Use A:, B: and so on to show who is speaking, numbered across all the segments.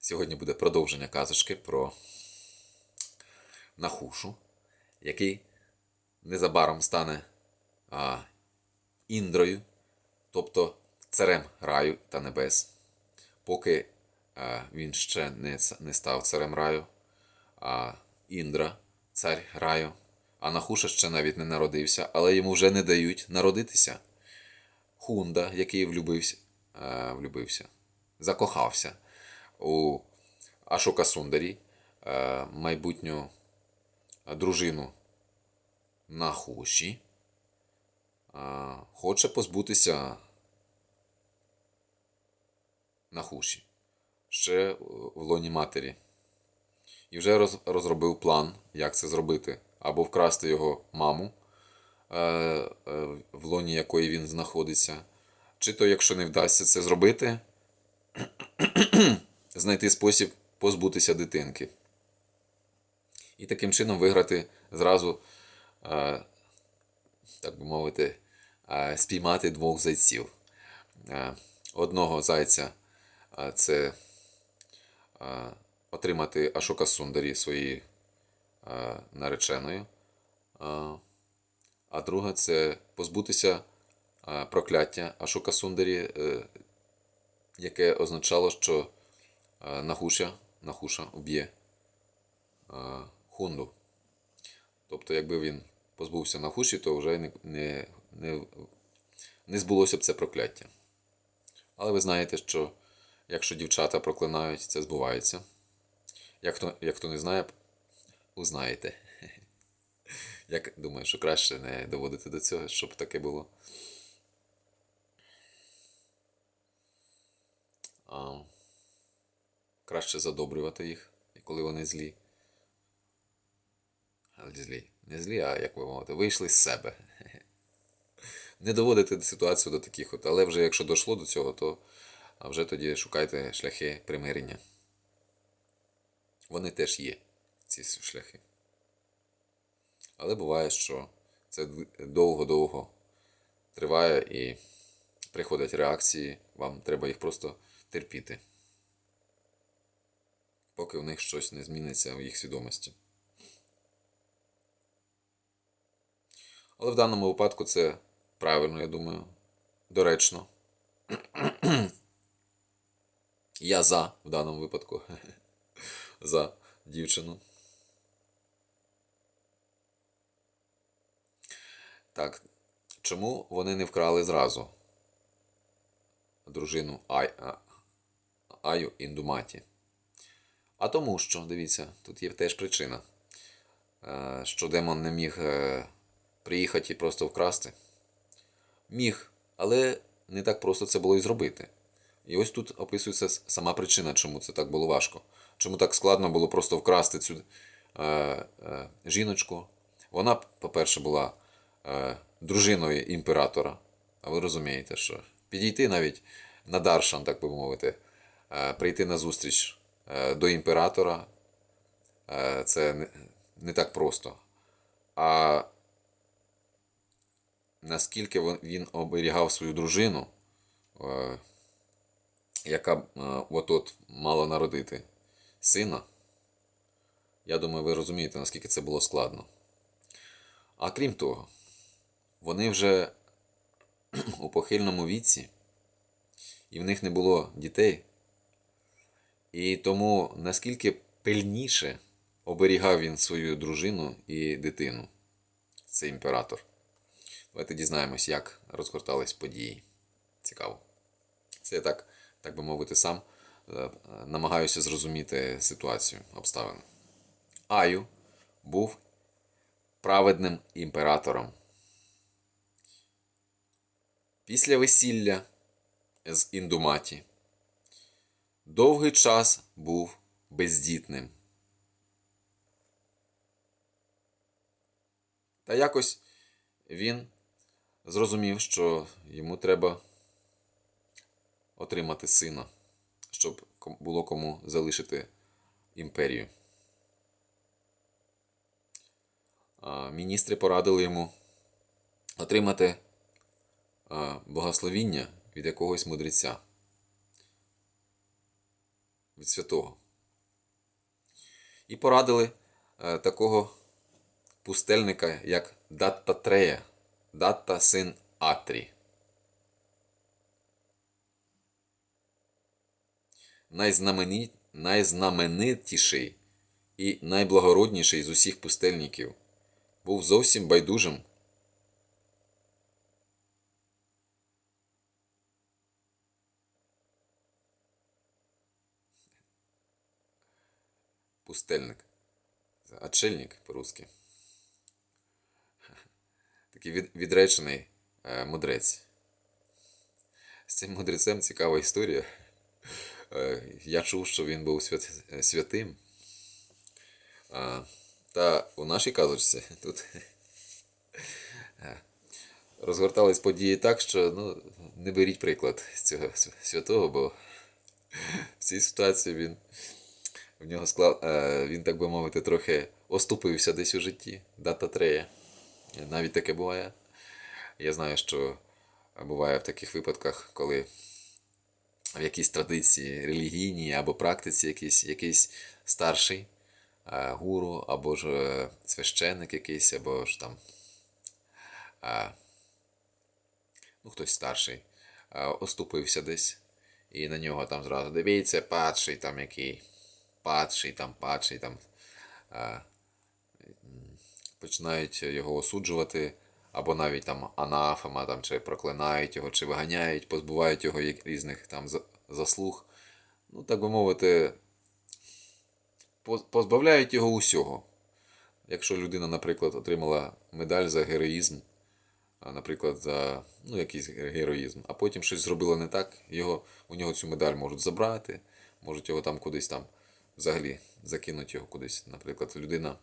A: Сьогодні буде продовження казочки про Нахушу, який незабаром стане Індрою, тобто царем раю та небес. Поки він ще не, став царем раю, а Індра, цар раю. А Нахуша ще навіть не народився, але йому вже не дають народитися. Хунда, який влюбився, влюбився закохався у Ашока Сундарі, е, майбутню дружину Нахуші, е, хоче позбутися Нахуші ще в лоні матері. І вже розробив план, як це зробити. Або вкрасти його маму, е, в лоні якої він знаходиться. Чи то, якщо не вдасться це зробити, знайти спосіб позбутися дитинки. І таким чином виграти зразу, так би мовити, спіймати двох зайців. Одного зайця це отримати Ашока Сундарі своєю нареченою. А друга це позбутися прокляття Ашока Сундарі, е, яке означало, що Нахуша, Нахуша уб'є е, Хунду. Тобто, якби він позбувся Нахуші, то вже не, не, не, не збулося б це прокляття. Але ви знаєте, що якщо дівчата проклинають, це збувається. Як хто, як хто не знає, узнаєте. Як думаю, що краще не доводити до цього, щоб таке було. Краще задобрювати їх, коли вони злі. Злі. Не злі, а як ви мовите, вийшли з себе. Не доводити ситуацію до таких от, але вже якщо дійшло до цього, то вже тоді шукайте шляхи примирення. Вони теж є, ці шляхи. Але буває, що це довго-довго триває і приходять реакції, вам треба їх просто терпіти, поки в них щось не зміниться в їх свідомості. Але в даному випадку це правильно, я думаю, доречно. Я за в даному випадку. За дівчину. Так. Чому вони не вкрали зразу дружину Ай, Аю Індуматі? А тому що, дивіться, тут є теж причина, е, що демон не міг е, приїхати і просто вкрасти. Міг, але не так просто це було і зробити. І ось тут описується сама причина, чому це так було важко. Чому так складно було просто вкрасти цю е, е, жіночку. Вона, по-перше, була е, дружиною імператора. А ви розумієте, що підійти навіть на Даршан, так би мовити, е, прийти на зустріч до імператора е, це не, так просто. А наскільки він оберігав свою дружину, е, яка е, от-от мала народити сина, я думаю, ви розумієте, наскільки це було складно. А крім того, вони вже у похильному віці, і в них не було дітей. І тому наскільки пильніше оберігав він свою дружину і дитину, цей імператор. Давайте дізнаємось, як розгортались події. Цікаво. Це я так, так би мовити, сам е, намагаюся зрозуміти ситуацію, обставини. Аю був праведним імператором. Після весілля з Індуматі довгий час був бездітним. Та якось він зрозумів, що йому треба отримати сина, щоб було кому залишити імперію. Міністри порадили йому отримати благословіння від якогось мудреця. Від святого. І порадили е, такого пустельника, як Даттатрея, Датта син Атрі. Найзнамені... Найзнаменитіший і найблагородніший з усіх пустельників був зовсім байдужим пустельник. Отшельник по-русски. Такий від, відречений е, мудрець. З цим мудрецем цікава історія. Е, я чув, що він був свят, святим. Та у нашій казочці тут е, розгортались події так, що ну, не беріть приклад з цього святого, бо в цій ситуації він в нього склав, е, він, так би мовити, трохи оступився десь у житті. Дата трея. Навіть таке буває. Я знаю, що буває в таких випадках, коли в якійсь традиції релігійній або практиці якийсь, якийсь старший е, гуру, або ж е, священник якийсь, або ж там ну, хтось старший, оступився десь. І на нього там зразу дивіться, падший там який, падший там, падший там. Е, починають його осуджувати, або навіть там анафема, там, чи проклинають його, чи виганяють, позбувають його різних там заслуг. Ну, так би мовити, позбавляють його усього. Якщо людина, наприклад, отримала медаль за героїзм, наприклад, за ну, якийсь героїзм, а потім щось зробила не так, його, у нього цю медаль можуть забрати, можуть його там кудись там взагалі закинуть його кудись. Наприклад, людина,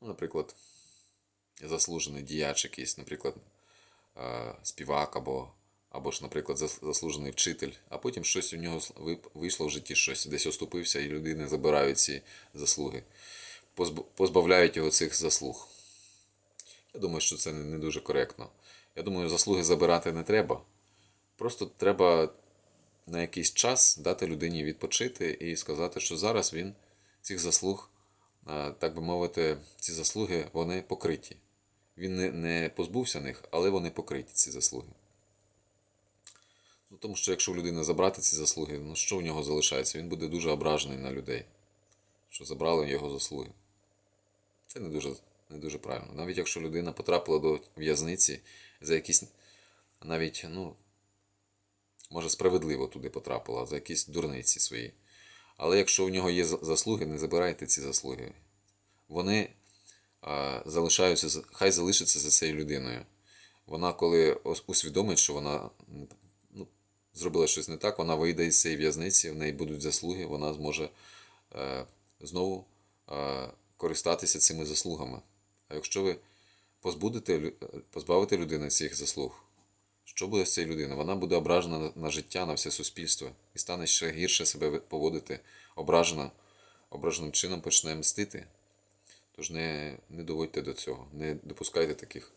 A: ну, наприклад, заслужений діяч якийсь, наприклад, співак або, або ж, наприклад, заслужений вчитель, а потім щось у нього вийшло в житті, щось десь оступився, і людини забирають ці заслуги, позбавляють його цих заслуг. Я думаю, що це не дуже коректно. Я думаю, заслуги забирати не треба. Просто треба на якийсь час дати людині відпочити і сказати, що зараз він цих заслуг, так би мовити, ці заслуги вони покриті. Він не, не позбувся них, але вони покриті, ці заслуги. Ну, тому що якщо у людини забрати ці заслуги, ну що в нього залишається? Він буде дуже ображений на людей, що забрали його заслуги. Це не дуже, не дуже правильно. Навіть якщо людина потрапила до в'язниці за якісь навіть, ну, може, справедливо туди потрапила, за якісь дурниці свої. Але якщо в нього є заслуги, не забирайте ці заслуги. Вони а, залишаються, хай залишаться за цією людиною. Вона, коли усвідомить, що вона ну, зробила щось не так, вона вийде із цієї в'язниці, в неї будуть заслуги, вона зможе е, знову е, користатися цими заслугами. А якщо ви позбудете, позбавите людини цих заслуг, що буде з цією людиною? Вона буде ображена на- життя, на все суспільство і стане ще гірше себе поводити, ображена, ображеним чином почне мстити. Тож не, не доводьте до цього, не допускайте таких.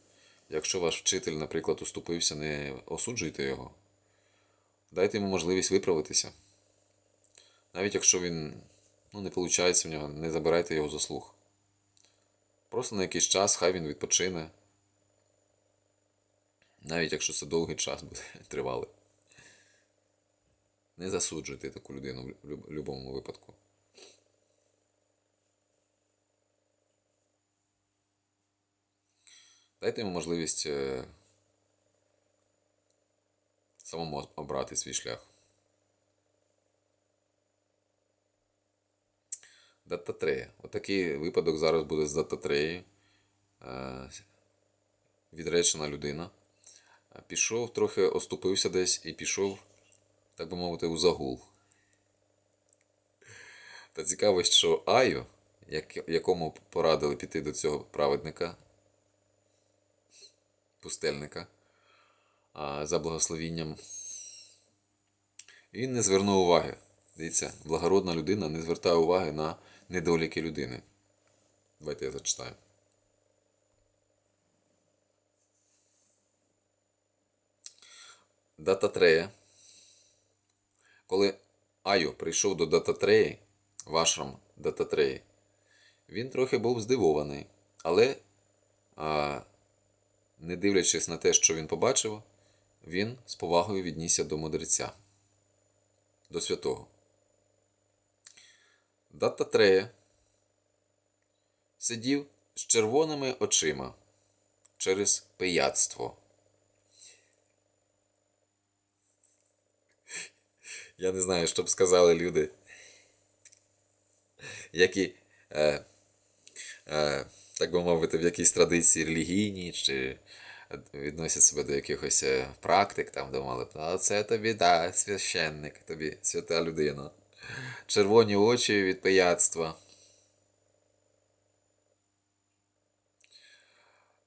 A: Якщо ваш вчитель, наприклад, уступився, не осуджуйте його. Дайте йому можливість виправитися. Навіть якщо він ну, не виходить в нього, не забирайте його заслуг. Просто на якийсь час хай він відпочине. Навіть якщо це довгий час буде тривалий. Не засуджуйте таку людину в будь-якому випадку. Дайте йому можливість е, самому обрати свій шлях. Дататрея. Отакий випадок зараз буде з Дататреєю. Е, Відречена людина. Пішов, трохи оступився десь і пішов, так би мовити, у загул. Та цікаво, що Аю, як- якому порадили піти до цього праведника, пустельника, а, за благословінням, він не звернув уваги. Дивіться, благородна людина не звертає уваги на недоліки людини. Давайте я зачитаю. Дататрея Коли Айо прийшов до Дататреї, в ашрам Дататреї, він трохи був здивований, але, а, не дивлячись на те, що він побачив, він з повагою віднісся до мудреця, до святого. Дататрея сидів з червоними очима через пияцтво. Я не знаю, що б сказали люди, які, е, е, так би мовити, в якійсь традиції релігійній чи відносять себе до якихось е, практик, там думали, а це тобі, да, священник, тобі свята людина. Червоні очі від пияцтва.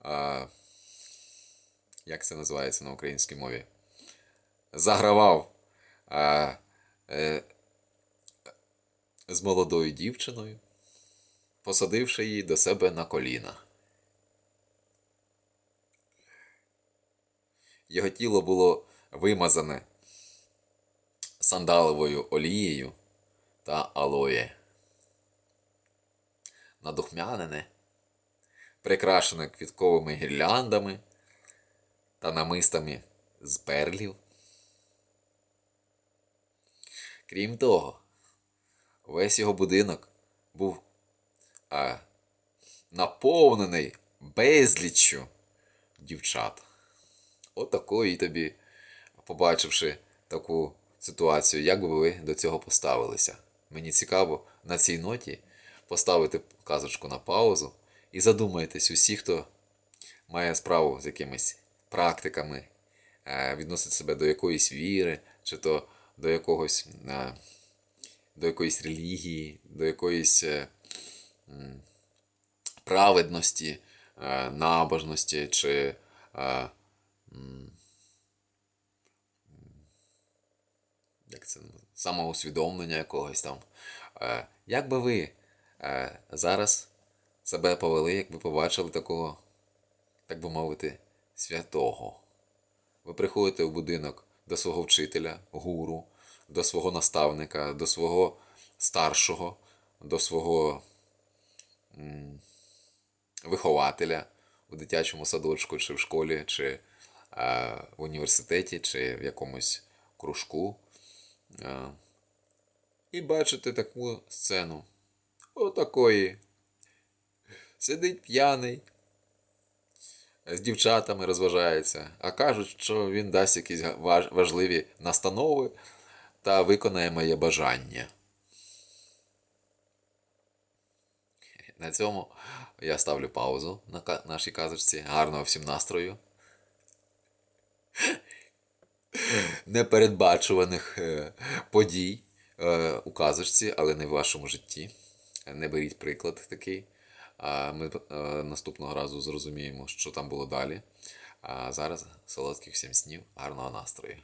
A: А, як це називається на українській мові? Загравав а, е, з молодою дівчиною, посадивши її до себе на коліна. Його тіло було вимазане сандаловою олією та алоє. Надухмянене, прикрашене квітковими гірляндами та намистами з перлів. Крім того, весь його будинок був а, наповнений безліччю дівчат. Отакої тобі, побачивши таку ситуацію, як би ви до цього поставилися. Мені цікаво на цій ноті поставити казочку на паузу і задумайтесь усі, хто має справу з якимись практиками, е, відносить себе до якоїсь віри, чи то до якогось е, до якоїсь релігії, до якоїсь е, праведності, е, набожності, чи як це самоусвідомлення якогось там. Як би ви зараз себе повели, якби побачили такого, так би мовити, святого? Ви приходите в будинок до свого вчителя, гуру, до свого наставника, до свого старшого, до свого вихователя у дитячому садочку, чи в школі, чи в університеті, чи в якомусь кружку. І бачите таку сцену. Отакої. Сидить п'яний, з дівчатами розважається, а кажуть, що він дасть якісь важ- важливі настанови та виконає моє бажання. На цьому я ставлю паузу на нашій казочці. Гарного всім настрою. Непередбачуваних е, подій е, у казочці, але не в вашому житті. Не беріть приклад такий. Ми е, наступного разу зрозуміємо, що там було далі. А зараз солодких всім снів, гарного настрою.